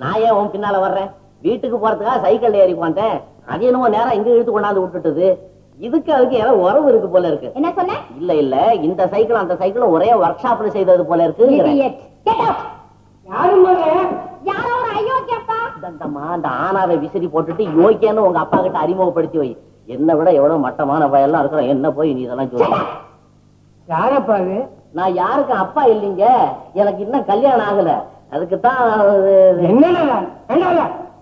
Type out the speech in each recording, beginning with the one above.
நான் ஏன் உன் பின்னால வர்றேன்? வீட்டுக்கு போறதுக்காக சைக்கிள் ஏறி வந்தேன் அது என்னமோ நேரம் இங்க இழுத்து கொண்டாந்து விட்டுட்டுது. இதுக்கு அதுக்கு ஏதோ உறவு இருக்கு போல இருக்கு. என்ன சொன்ன? இல்ல இல்ல. இந்த சைக்கிள் அந்த சைக்கிள் ஒரே ஒர்க் ஷாப்ல செய்தது போல இருக்கு அந்த ஆனாவை விசிறி போட்டுட்டு யோக்கியன்னு உங்க அப்பா கிட்ட அறிமுகப்படுத்தி வை. என்னை விட எவ்வளவு மட்டமான பயெல்லாம் இருக்கிறோம் என்ன போய் நீ இதெல்லாம் சொல்ல யாரப்பா அது? நான் யாருக்கு அப்பா இல்லைங்க? எனக்கு இன்னும் கல்யாணம் ஆகல. அதுக்கு தான்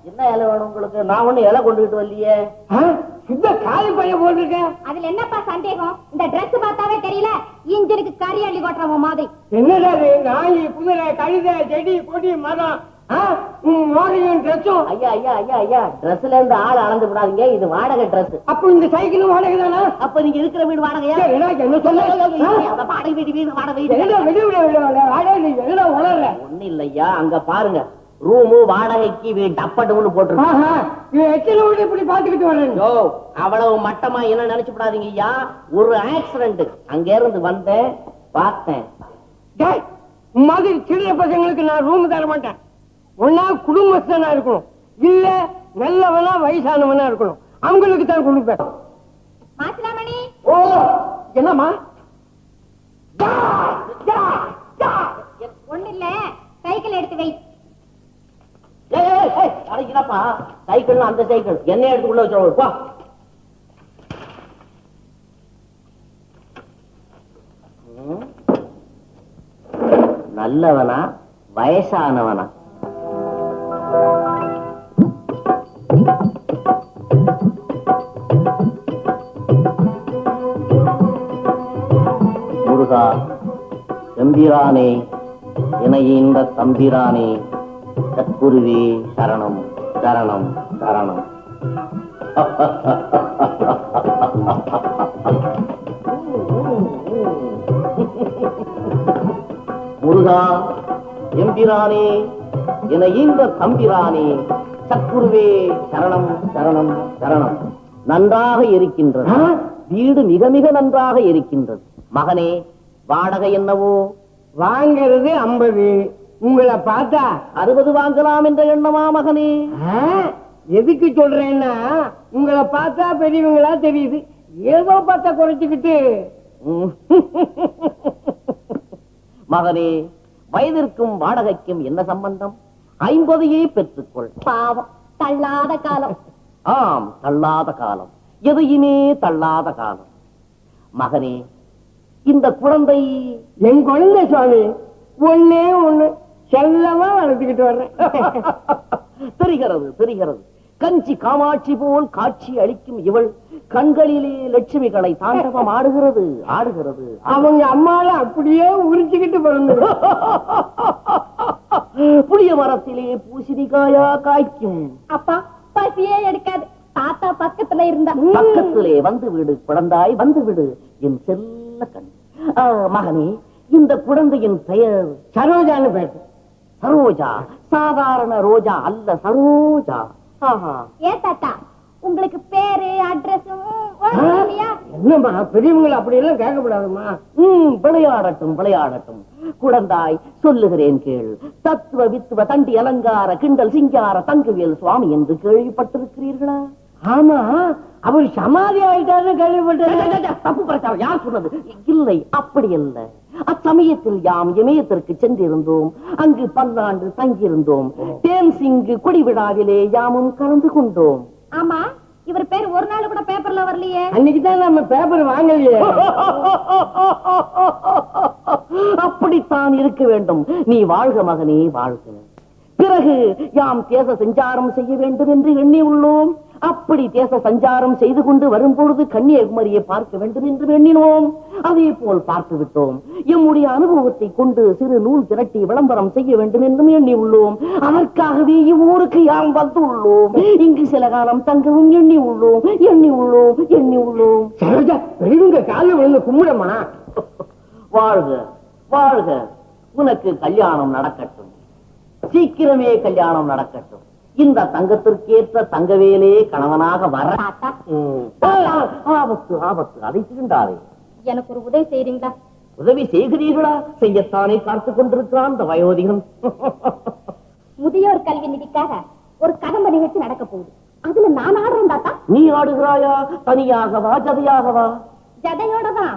என்ன இலை வேணும் உங்களுக்கு? நான் ஒண்ணு இலை கொண்டுகிட்டு வரலையே. சுத்த காலி பையன் போட்டிருக்க. அதுல என்னப்பா சந்தேகம்? இந்த Dress பார்த்தாவே தெரியல. இன்ஜினுக்கு கறி அள்ளி கொட்டுறவன் மாதிரி. என்னடா நாய் குதிரை கழுதை செடி கொடி மரம். மோடியும் ட்ரெஸ்ஸும் ஐயா ஐயா ஐயா ஐயா ட்ரெஸ்ல இருந்து ஆள் அளந்து விடாதீங்க. இது வாடகை ட்ரெஸ் அப்போ இந்த சைக்கிளும் வாடகை தானா? அப்ப நீங்க இருக்கிற வீடு வாடகையா? என்ன சொல்ல வாடகை வீடு வீடு வாடகை. வாடகை ஒண்ணு இல்லையா? அங்க பாருங்க. ரூமு வாடகைக்கு வீடு டப்பட்டுன்னு போட்டுருக்கு. இப்படி பாத்துக்கிட்டு வர்றேன் யோ அவ்வளவு மட்டமா என்ன நினைச்சு விடாதீங்க ஐயா? ஒரு ஆக்சிடென்ட் அங்க இருந்து வந்தேன் பார்த்தேன். மாதிரி சிறிய பசங்களுக்கு நான் ரூம் தர மாட்டேன் ஒன்னா குடும்பஸ்தனா இருக்கணும். இல்ல நல்லவனா வயசானவனா இருக்கணும். அவங்களுக்கு தான் கொடுப்பேன் மாசிலாமணி. ஓ என்னம்மா? ஒண்ணு இல்ல சைக்கிள் எடுத்து வை. ஏய், ஏய், ஏய், அட இருப்பா சைக்கிள் அந்த சைக்கிள். என்ன எடுத்துக்குள்ள வச்சு போ. ம். நல்லவனா வயசானவனா? முருகா எம்பிரானே இணையின்ற தம்பிரானே சத்குருவே சரணம் சரணம் சரணம். முருகா எம்பிரானே என இந்த தம்பிரானே சத்குருவே சரணம் சரணம் சரணம். நன்றாக இருக்கின்றது? வீடு மிக மிக நன்றாக இருக்கின்றது மகனே வாடகை என்னவோ? வாங்கிறது ஐம்பது. உங்களை பார்த்தா அறுபது வாங்கலாம் என்ற எண்ணமா மகனே? எதுக்கு சொல்றேன்னா உங்களை பார்த்தா பெரியவங்களா தெரியுது. ஏதோ பார்த்தா குறைச்சுக்கிட்டு. மகனே வயதிற்கும் வாடகைக்கும் என்ன சம்பந்தம்? ஐம்பதையே பெற்றுக்கொள். பாவம். தள்ளாத காலம். ஆம் தள்ளாத காலம். எதையுமே தள்ளாத காலம். மகனே இந்த குழந்தை என் குழந்தை சுவாமி ஒண்ணே ஒண்ணு. செல்லமா வளர்த்துக்கிட்டு வர்றேன். தெரிகிறது தெரிகிறது. கஞ்சி காமாட்சி போல் காட்சி அளிக்கும் இவள் கண்களிலே லட்சுமிகளை தாண்டவம் ஆடுகிறது ஆடுகிறது. அவங்க அம்மால அப்படியே உரிச்சுக்கிட்டு பிறந்து புளிய மரத்திலே பூசணிக்காயா காய்க்கும் அப்பா பசியே எடுக்காது தாத்தா பக்கத்துல இருந்தா பக்கத்திலே வந்து விடு குழந்தாய் வந்து விடு என் செல்ல கண் மகனே இந்த குழந்தையின் பெயர் சரோஜான்னு பேச சரோஜா சாதாரண ரோஜா அல்ல சரோஜா ஏன் தாத்தா உங்களுக்கு பேரு அட்ரஸும் என்னம்மா பெரியவங்களை அப்படி எல்லாம் கேட்கக்கூடாதும்மா ம், விளையாடட்டும் விளையாடட்டும். குழந்தாய் சொல்லுகிறேன் கேள். தத்துவ வித்துவ தண்டி அலங்கார கிண்டல் சிங்கார தங்குவியல் சுவாமி என்று கேள்விப்பட்டிருக்கிறீர்களா? ஆமா அவர் சமாதி ஆயிட்டாருன்னு கேள்விப்பட்டேன் தப்பு பிரச்சாரம். யார் சொன்னது? இல்லை அப்படி அல்ல. அச்சமயத்தில் யாம் இமயத்திற்கு சென்றிருந்தோம். அங்கு பல்லாண்டு தங்கியிருந்தோம். தேன் சிங்கு கொடி விழாவிலே யாமும் கலந்து கொண்டோம். ஆமா இவர் பேர் ஒரு நாள் கூட பேப்பர்ல வரலையே. அன்னைக்கு தான் நம்ம பேப்பர் வாங்கலையே. அப்படித்தான் இருக்க வேண்டும். நீ வாழ்க மகனே வாழ்க. பிறகு யாம் தேச சஞ்சாரம் செய்ய வேண்டும் என்று எண்ணி உள்ளோம் அப்படி தேச சஞ்சாரம் செய்து கொண்டு வரும்பொழுது கன்னியாகுமரியை பார்க்க வேண்டும் என்று எண்ணினோம். அதே போல் பார்த்து விட்டோம். எம்முடைய அனுபவத்தை கொண்டு சிறு நூல் திரட்டி விளம்பரம் செய்ய வேண்டும் என்றும் எண்ணி உள்ளோம் அதற்காகவே இவ்வூருக்கு யாம் வந்துள்ளோம். இங்கு சில காலம் தங்கவும் எண்ணி உள்ளோம் எண்ணி உள்ளோம் எண்ணி உள்ளோம் சரோஜா பெரியவங்க காலில் விழுந்து கும்பிடமா வாழ்க வாழ்க. உனக்கு கல்யாணம் நடக்கட்டும். சீக்கிரமே கல்யாணம் நடக்கட்டும். இந்த தங்கத்திற்கேற்ற தங்கவேலே கணவனாக வர ஆபத்து ஆபத்து அதை தீண்டாதே எனக்கு ஒரு உதவி செய்றீங்களா? உதவி செய்கிறீர்களா? செய்யத்தானே காத்துக் கொண்டிருக்கிறான் அந்த வயோதிகன். முதியோர் கல்வி நிதிக்காக ஒரு கதம்ப நிகழ்ச்சி நடக்க போகுது. அதுல நான் ஆடுறேன் தாத்தா. நீ ஆடுகிறாயா? தனியாகவா ஜதையாகவா? ஜதையோட தான்.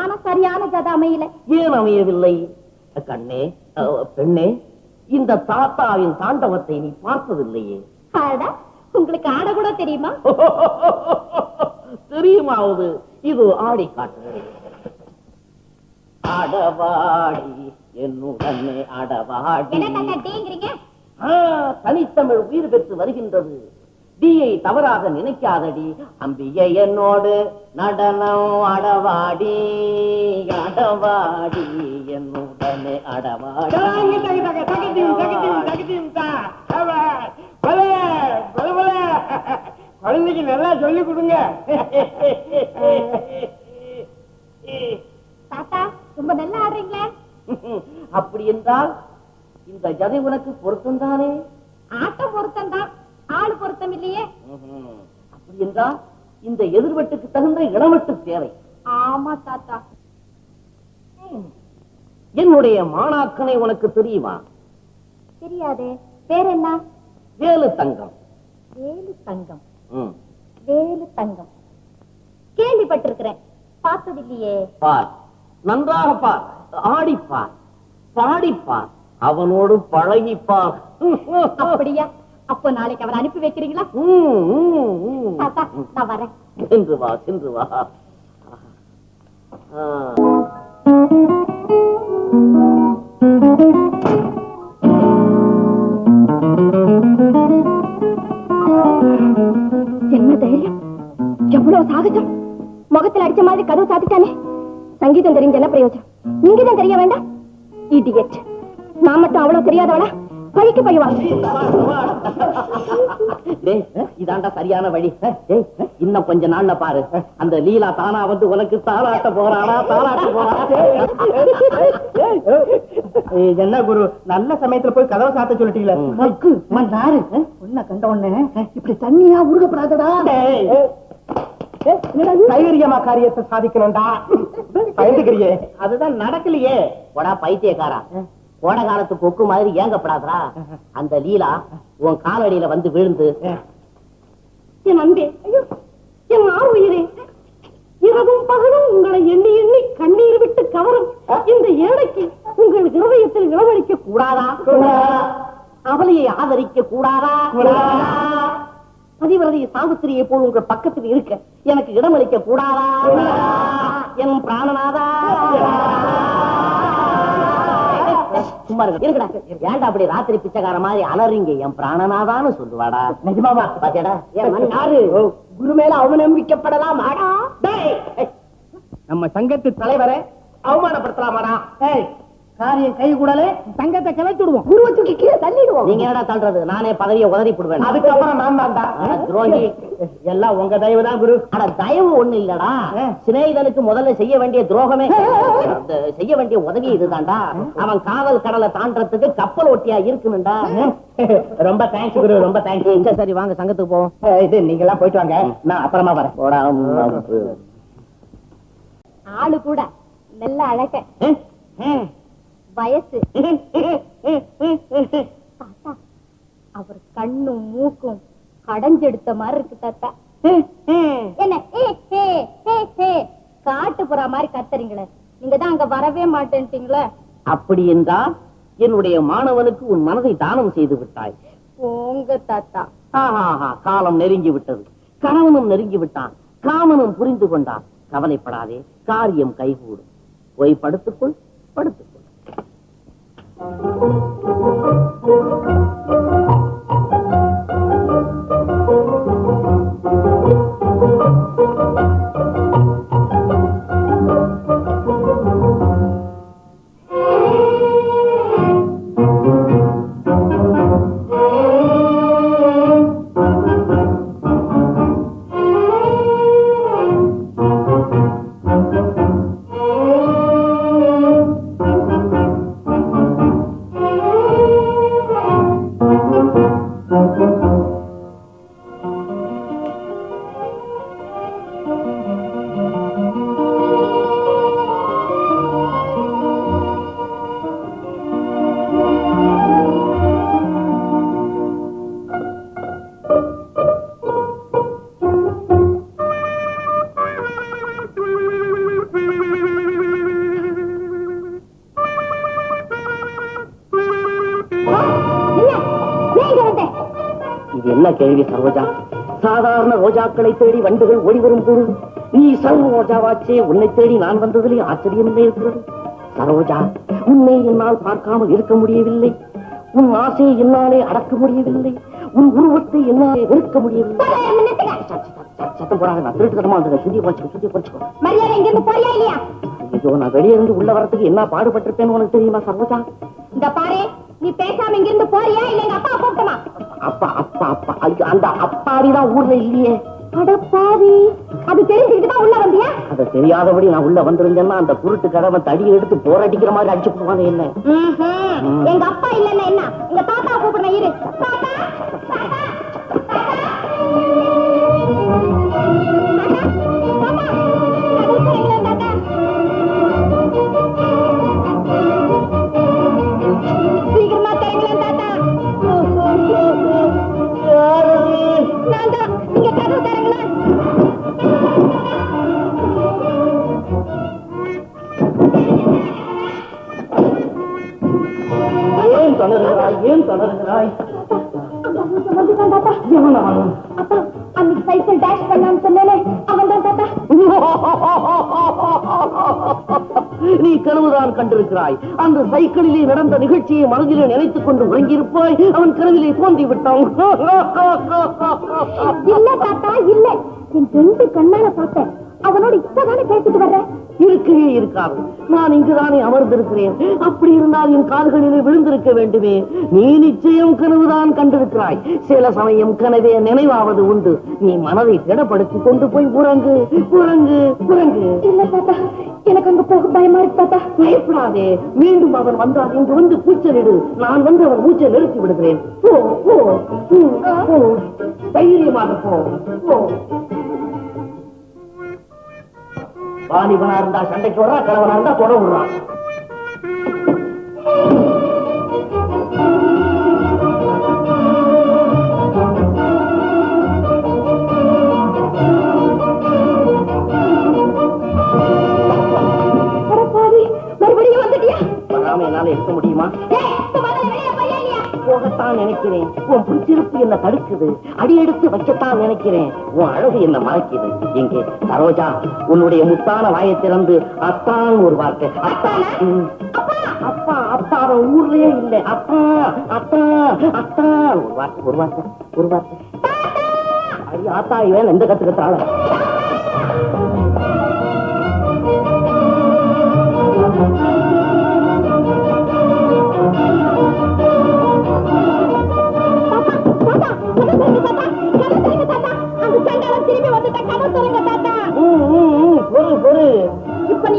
ஆனா சரியான ஜத அமையல. ஏன் அமையவில்லை? கண்ணே பெண்ணே இந்த தாத்தாவின் தாண்டவத்தை நீ பார்த்ததில்லையே. உங்களுக்கு ஆட கூட தெரியுமா? தெரியுமாவது இது ஆடி காட்டுகிறேன் அடவாடி என்னுடனே அடவாடி. தனித்தமிழ் உயிர் பெற்று வருகின்றது. தீயை தவறாக நினைக்காதடி. அம்பிகை என்னோடு நடனம் அடவாடி அடவாடி என்னுடனே அடவாடி தான். குழந்தைக்கு நல்லா சொல்லி கொடுங்க. தாத்தா ரொம்ப நல்லா ஆடுறீங்களே. அப்படி என்றால் இந்த ஜதை உனக்கு பொருத்தம்தானே ஆட்டம் பொருத்தம் தான். ஆள் பொருத்தம் இல்லையே? அப்படி என்றால் இந்த எதிர்வெட்டுக்கு தகுந்த இடவெட்டு தேவை. ஆமா தாத்தா. என்னுடைய மாணாக்கனை உனக்கு தெரியுமா? தெரியாதே. பேர் என்ன வேலு தங்கம். வேலு தங்கம். வேலு தங்கம். கேள்விப்பட்டிருக்கிறேன். பார்த்தது இல்லையே பார். நன்றாக பார். ஆடிப்பார். பாடிப்பார். அவனோடு பழகிப்பார். அப்படியா? அப்போ நாளைக்கு அவரை அனுப்பி வைக்கிறீங்களா. தாத்தா நான் வரேன். சென்று வா சென்று வா. என்ன தைரியம்? எவ்வளவு சாகசம்? முகத்துல அடிச்ச மாதிரி கதவு சாத்திட்டானே. சங்கீதம் தெரிஞ்ச என்ன பிரயோஜனம்? இங்கதான் தெரிய வேண்டாம். இடியட் நான் மட்டும் அவ்வளவு தெரியாதவளா? பழிக்கு பழிவா? டேய், இதாண்டா சரியான வழி. இன்னும் கொஞ்ச நாள்ல பாரு. அந்த லீலா தானா வந்து உனக்கு தாளாட்ட போறாடா தாளாட்ட போறாடா என்ன குரு நல்ல சமயத்துல போய் கதவை சாத்த சொல்லிட்டீங்களே. உன்ன கண்ட உடனே இப்படி தண்ணியா உருகப்படாதடா? தைரியமா காரியத்தை சாதிக்கணும்டா. பயந்துக்கிறியே. அதுதான் நடக்கலையே. போடா பைத்தியக்காரா. கோட காலத்து கொக்கு மாதிரி ஏங்கப்படாதடா. அந்த லீலா உன் காலடியில வந்து விழுந்து என் அன்பே ஐயோ என் ஆறுயிரே இரவும் பகலும் உங்களை எண்ணி எண்ணி கண்ணீர் விட்டு கவரும். இந்த ஏழைக்கு உங்கள் இருதயத்தில் இளவழிக்க கூடாதா? அவளையை ஆதரிக்க கூடாதா? பதிவிரதை சாவித்திரியை போல் உங்கள் பக்கத்தில் இருக்க எனக்கு இடமளிக்க கூடாதா? என் பிராணநாதா சும்மா இருக்க இருக்கடா ஏன்டா அப்படி ராத்திரி பிச்சைக்கார மாதிரி அலறிங்க? என் பிராணநாதான்னு சொல்லுவாடா. நிஜமாவா? பாத்தியாடா? யாரு? குரு மேல அவநம்பிக்கப்படலாம் ஆடா நம்ம சங்கத்து தலைவரை அவமானப்படுத்தலாமாடா? கை கூடலே சங்கத்தை கலைச்சுடுவோம் குருவை தூக்கி கீழே தள்ளிடுவோம். நீங்க என்னடா தள்ளுறது? நானே பதவியை உதறி போடுவேன். அதுக்கப்புறம் நான் தான்டா துரோகி. எல்லாம் உங்க தயவு தான் குரு. அட தயவு ஒண்ணு இல்லடா. சிநேகிதனுக்கு முதல்ல செய்ய வேண்டிய துரோகமே. செய்ய வேண்டிய உதவி இதுதான்டா. அவன் காதல் கடலை தாண்டறதுக்கு கப்பல் ஒட்டியா இருக்கணும்டா. ரொம்ப தேங்க்ஸ் குரு ரொம்ப தேங்க்ஸ் சரி, வாங்க சங்கத்துக்கு போவோம். இது நீங்க எல்லாம் போயிட்டு வாங்க. நான் அப்புறமா வரேன். ஆளு கூட. நல்ல அழக வயசு. தாத்தா அவர் கண்ணும் மூக்கும் கடைஞ்செடுத்த மாதிரி இருக்கு தாத்தா. என்ன? காட்டு புறா மாதிரி கத்துறீங்களே. நீங்க தான் அங்க வரவே மாட்டேன்ட்டீங்களே. அப்படி என்றால் என்னுடைய மாணவனுக்கு உன் மனதை தானம் செய்து விட்டாய். போங்க தாத்தா. ஆஹாஹா, காலம் நெருங்கி விட்டது. கணவனும் நெருங்கி விட்டான். காமனும் புரிந்து கொண்டான். கவலைப்படாதே காரியம் கைகூடும். போய் படுத்துக்கொள் படுத்துக்கொள் Música கேள்வி சரோஜா சாதாரண ரோஜாக்களை தேடி வண்டுகள் ஓடி வரும் நீ சர்வ ரோஜாவாச்சே உன்னை தேடி நான் வந்ததிலே ஆச்சரியமில்லை இருக்கிறது. சரோஜா உன்னை என்னால் பார்க்காமல் இருக்க முடியவில்லை. உன் ஆசையை என்னாலே அடக்க முடியவில்லை. உன் உருவத்தை என்னாலே வெறுக்க முடியவில்லை. சத்த- சத்த- சத்தம் போடாத நான் திருட்டுத்தனமா வந்து சுத்திய போச்சுக்கோ சுத்திய போச்சுக்கோ மரியாதை இங்க இருந்து போறியா இல்லையா? ஐயோ நான் வெளியே இருந்து உள்ள வரதுக்கு என்ன பாடுபட்டிருப்பேன்னு உனக்கு தெரியுமா சரோஜா? இந்த பாரு நீ பேசாம இங்க இருந்து போறியா? இல்ல எங்க அப்பா கூப்பிட்டுமா? அப்பா அப்பா அப்பா. ஐயோ, அந்த அப்பாடிதான் ஊர்ல இல்லையே. அட பாவி. அது தெரிஞ்சுக்கிட்டு தான் உள்ள வந்தியா? அதை தெரியாதபடி நான் உள்ள வந்திருந்தேன்னா அந்த குருட்டு கடமை தடி எடுத்து போராடிக்கிற மாதிரி அடிச்சு போவாங்க என்ன. எங்க அப்பா இல்லன்னா என்ன? எங்க தாத்தா கூப்பிடுறேன் இரு. தாத்தா தாத்தா தாத்தா தாத்தா. சைக்கிளிலே நடந்த நிகழ்ச்சியை மனதிலே நினைத்துக் கொண்டு உறங்கியிருப்பாய். அவன் கனவிலே தோன்றி விட்டான் இல்ல தாத்தா இல்ல. என் ரெண்டு கண்ணால பார்த்தேன் அவனோட இப்பதானே பேசிட்டு வர்றேன்? இருக்கவே இருக்காது. நான் இங்குதானே அமர்ந்திருக்கிறேன். அப்படி இருந்தால் என் கால்களிலே விழுந்திருக்க வேண்டுமே. நீ நிச்சயம் கனவுதான் கண்டிருக்கிறாய். சில சமயம் கனவே நினைவாவது உண்டு. நீ மனதை திடப்படுத்தி கொண்டு போய் உறங்கு உறங்கு உறங்கு. இல்ல தாத்தா. எனக்கு அங்க போக பயமா இருக்கு தாத்தா. பயப்படாதே. மீண்டும் அவன் வந்தால் இங்கு வந்து கூச்சலிடு. நான் வந்து அவன் மூச்சை நிறுத்தி விடுகிறேன். போ போ. தைரியமாக போ. போ. வாலிபனா இருந்தா சண்டைக்கு வர்றான் கிழவனா இருந்தா தொட விடுறான் என்னால இருக்க முடியுமா? போகத்தான் நினைக்கிறேன். உன் பிடிச்சிருப்பு என்ன தடுக்குது? அடி எடுத்து வைக்கத்தான் நினைக்கிறேன். உன் அழகு என்ன மறைக்குது? எங்கே சரோஜா உன்னுடைய முத்தான வாயை திறந்து அத்தான் ஒரு வார்த்தை. அப்பா! அப்பா அவன் ஊர்லயே இல்ல. அப்பா அப்பா அத்தா! ஒரு வார்த்தை ஒரு வார்த்தை ஒரு வார்த்தை. அடி ஆத்தா இவன் எந்த கத்துக்கத்தால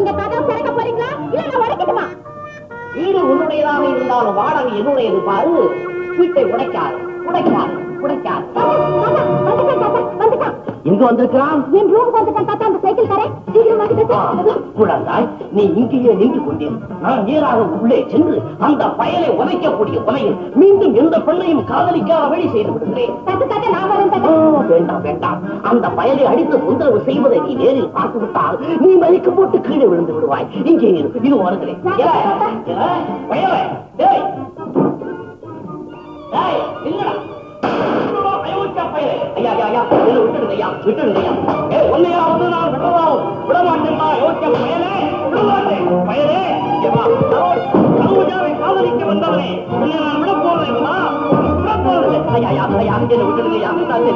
நீங்க கதவு திறக்க போறீங்களா? இல்ல நான் உடைக்கட்டுமா? வீடு உன்னுடையதாக இருந்தாலும் வாடகை என்னுடையது பாரு. வீட்டை உடைக்காது உடைக்காது உடைக்காது. எங்க வந்திருக்கிறான்? என் ரூமுக்கு வந்துட்டான் தாத்தா அந்த சைக்கிள் தரேன். சீக்கிரமாக குழந்தாய் நீ இங்கேயே நின்று கொண்டிரு. நான் நேராக உள்ளே சென்று அந்த பயலை உதைக்கக்கூடிய உலையில் மீண்டும் எந்த பெண்ணையும் காதலிக்காத வழி செய்து விடுகிறேன். வேண்டாம் வேண்டாம். அந்த பயலை அடித்து தொந்தரவு செய்வதை நீ நேரில் பார்த்து விட்டால் நீ மதிக்கு போட்டு கீழே விழுந்து விடுவாய். இங்கே இரு இது வருகிறேன் பயலே, என்னை விட்டுடுங்க ஐயா, ஒன்னையா வந்து நான் விடுவோம். விட யோசிக்க பயலே, விட மாட்டேன். பயலே, இங்க சரோஜாவை காதலிக்க வந்தவனே, உன்னை நான் விட போறேன்மா, விட ஐயா, ஐயா, ஐயா, என்னை விட்டுடுங்க நான்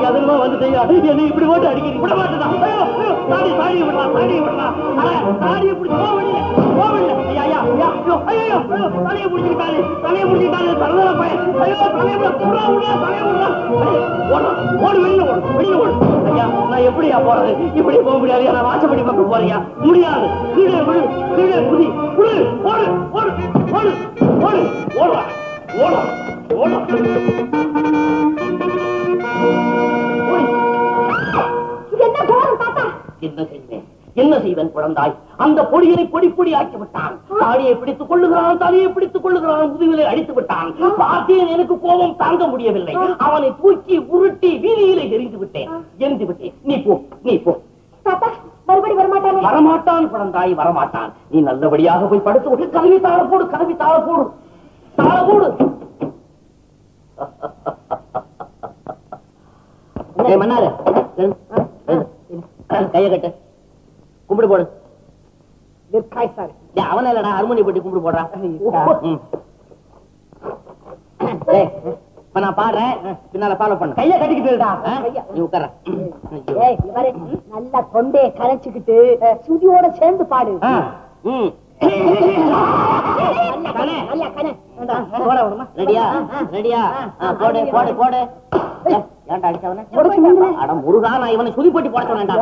இப்படி போட்டு அடிக்கிறீங்க. விட மாட்டேதான் ஐயோ, ஐயோ, தாடி, விடலாம், தாடியை விடலாம். அட, தாடியை பிடி, போ ஐயா, ஐயா, ஐயா, ஐயோ, ஐயோ, தலையை பிடிச்சிக்கிட்டாரு, தலையை பிடிச்சிக்கிட்டாரு, தரதர பையன். ஐயோ, தலையை விட, தலையை விட ஓடு. ஐயா, நான் எப்படியா போறது? இப்படி போக முடியாது நான் வாசப்படி பக்கம் போறியா? முடியாது. கீழே விழு கீழே குதி. விழு ஓடு ஓடு ஓடு ஓடு. ஓடுறா ஓடு. என்ன கோரம் தாத்தா? என்ன செய்வேன் என்ன செய்வன் குழந்தாய்? அந்த பொடியை பொடி பொடி ஆக்கி விட்டான். தாடியை பிடித்துக் கொள்ளுகிறான் தலையை பிடித்துக் கொள்ளுகிறான் முதுகிலே அடித்து விட்டான். பார்த்தேன் எனக்கு கோபம் தாங்க முடியவில்லை. அவனை தூக்கி உருட்டி வீதியிலே எரிந்து விட்டேன். எரிந்து விட்டேன். நீ போ நீ போ. மறுபடி வரமாட்டானே? வரமாட்டான் குழந்தாய் வரமாட்டான். நீ நல்லபடியாக போய் படுத்து கொண்டு கதவி தாழ போடு கதவி தாழ போடு. தாழ போடு. மன்னாரு. கைய கட்டு. கும்பிடு போடு. தீர்க்காய்சாரி டேய், அவன இல்லடா அருமணி பட்டி கும்பிடு போடுறா. ம். டேய், இப்ப நான் பாடுறேன். பின்னால ஃபாலோ பண்ணு. கைய கட்டிக்கிட்டுடா? நீ உட்கார நல்லா தொண்டையை கரைச்சுக்கிட்டு சுதியோட சேர்ந்து பாடு. ரெடியா? ரெடியா? போடு போடு போடு. ஏய், ஏன்டா அடிச்சவன. அட முருகா நான் இவனை சுதி போட்டி போட சொன்னேன்டா.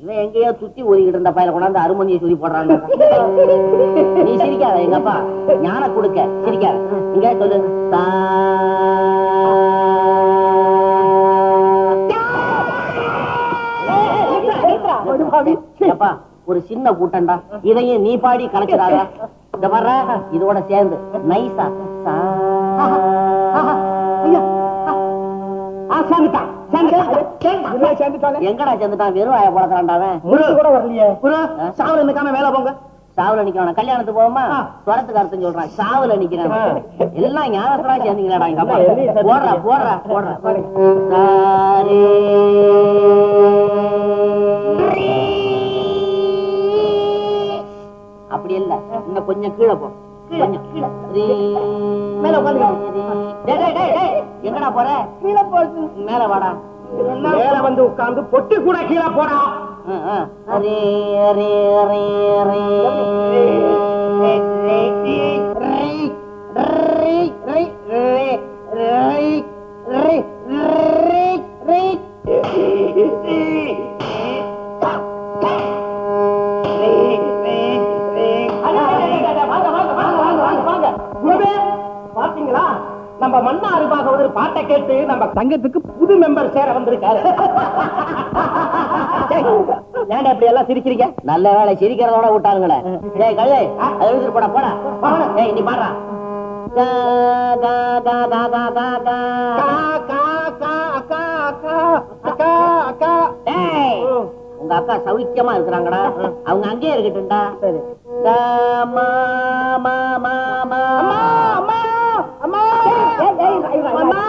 இவன் எங்கேயோ சுத்தி ஓடிக்கிட்டு இருந்த பையல கொண்டாந்து அருமணியை சுதி போடுறாங்க நீ சிரிக்காத எங்க அப்பா ஞான கொடுக்க. சிரிக்காத. இங்க சொல்லு. தா. அப்பா ஒரு சின்ன கூட்டம்டா. இதையும் நீ பாடி கலக்கிறாத. இந்த வர்ற இதோட சேர்ந்து. நைஸா சா. ஆ. சேர்ந்துட்டான் சேர்ந்துட்டான் சேர்ந்துட்டான்? எங்கடா சேர்ந்துட்டான்? வெறும் ஆய போலக்கிறான்டா அவன். முருகு கூட வரலையே. சாவல நிக்காம மேல போங்க. சாவுல நிக்கிறான் கல்யாணத்துக்கு போவோமா? துரத்துக்கு அர்த்தம் சொல்றான். சாவுல நிக்கிறான் எல்லாம் ஞானத்தா சேர்ந்தீங்களாடா எங்க அப்பா. போடுறா போடுறா போடுறா. சாரே. அப்படி இல்ல இன்னும் கொஞ்சம். கீழே. போ. எங்கடா போற? கீழே போடு மேல வாடா. மேல வந்து உட்கார்ந்து பொட்டி கூட கீழே போடா. பாத்தீங்களா நம்ம மன்னாரு பாகவதர் பாட்டை கேட்டு நம்ம சங்கத்துக்கு புது மெம்பர் சேர வந்திருக்காரு ஏன்டா இப்படி எல்லாம் சிரிக்கிறீங்க நல்ல வேலை சிரிக்கிறதோட விட்டாருங்களே டேய் கழுதை அதை எழுதிட்டு போடா போடா டேய் நீ பாடுறா உங்க அக்கா சௌக்கியமா இருக்கிறாங்கடா அவங்க அங்கேயே இருக்கட்டும்டா சரி அம்மா அம்மா